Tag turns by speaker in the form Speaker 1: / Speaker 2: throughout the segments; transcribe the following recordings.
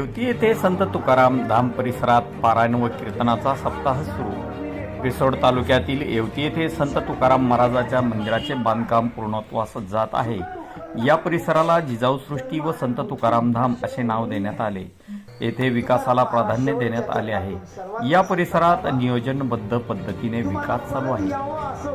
Speaker 1: येवती येथे संत तुकाराम धाम परिसरात पारायण व कीर्तनाचा सप्ताह सुरू. रिसोड तालुक्यातील येवती येथे संत तुकाराम महाराजाच्या मंदिराचे बांधकाम पूर्णत्वास जात आहे. या परिसराला जिजाऊ सृष्टी व संत तुकाराम धाम असे नाव देण्यात आले. येथे विकासाला प्राधान्य देण्यात आले आहे. या परिसरात नियोजनबद्ध पद्धतीने विकास चालू आहे.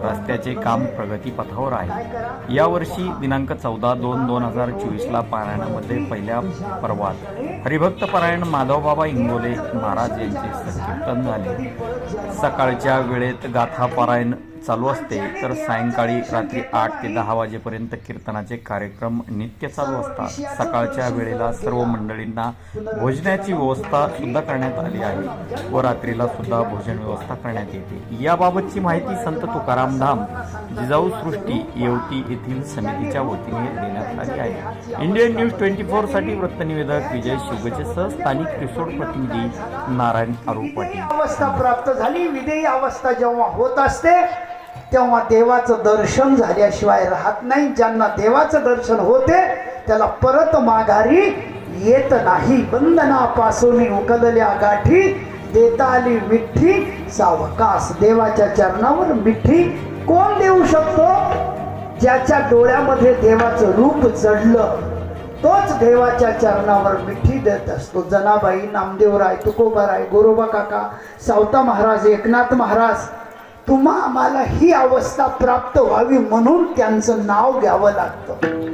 Speaker 1: रस्त्याचे काम प्रगतीपथावर आहे. यावर्षी दिनांक चौदा दोन दोन हजार चोवीसला पारायणामध्ये पहिल्या पर्वात हरिभक्त पारायण माधवबाबा इंगोले महाराज यांचे संकीर्तन झाले. सकाळच्या वेळेत गाथा पारायण चालू असते. तर सायंकाळी रात्री आठ ते दहा वाजेपर्यंत कीर्तनाचे कार्यक्रम नित्य चालू असतात. सकाळच्या वेळेला सर्व मंडळींना भोजनाची व्यवस्था सुद्धा करण्यात आली आहे व रात्रीला सुद्धा भोजन व्यवस्था करण्यात येते. याबाबतची माहिती संत तुकाराम धाम जिजाऊ सृष्टी येवती येथील समितीच्या वतीने देण्यात आली आहे. इंडियन न्यूज ट्वेंटी फोरसाठी वृत्तनिवेदक विजय शिवगेसह स्थानिक रिसोड प्रतिनिधी नारायण आरू पाटील
Speaker 2: अवस्था प्राप्त झाली. विदेही अवस्था जेव्हा होत असते तेव्हा देवाचं दर्शन झाल्याशिवाय राहत नाही. ज्यांना देवाचं दर्शन होते त्याला परत माघारी येत नाही. बंधनापासून उकलल्या गाठी देता आली मिठी सावकास देवाच्या चरणावर मिठी. कोण देऊ शकतो? ज्याच्या डोळ्यामध्ये देवाचं रूप चढलं तोच देवाच्या चरणावर मिठी देत असतो. जनाबाई नामदेवराय तुकोबाराय गोरोबा काका सावता महाराज एकनाथ महाराज तुम्हा आम्हाला ही अवस्था प्राप्त व्हावी म्हणून त्यांचं नाव घ्यावं लागतं.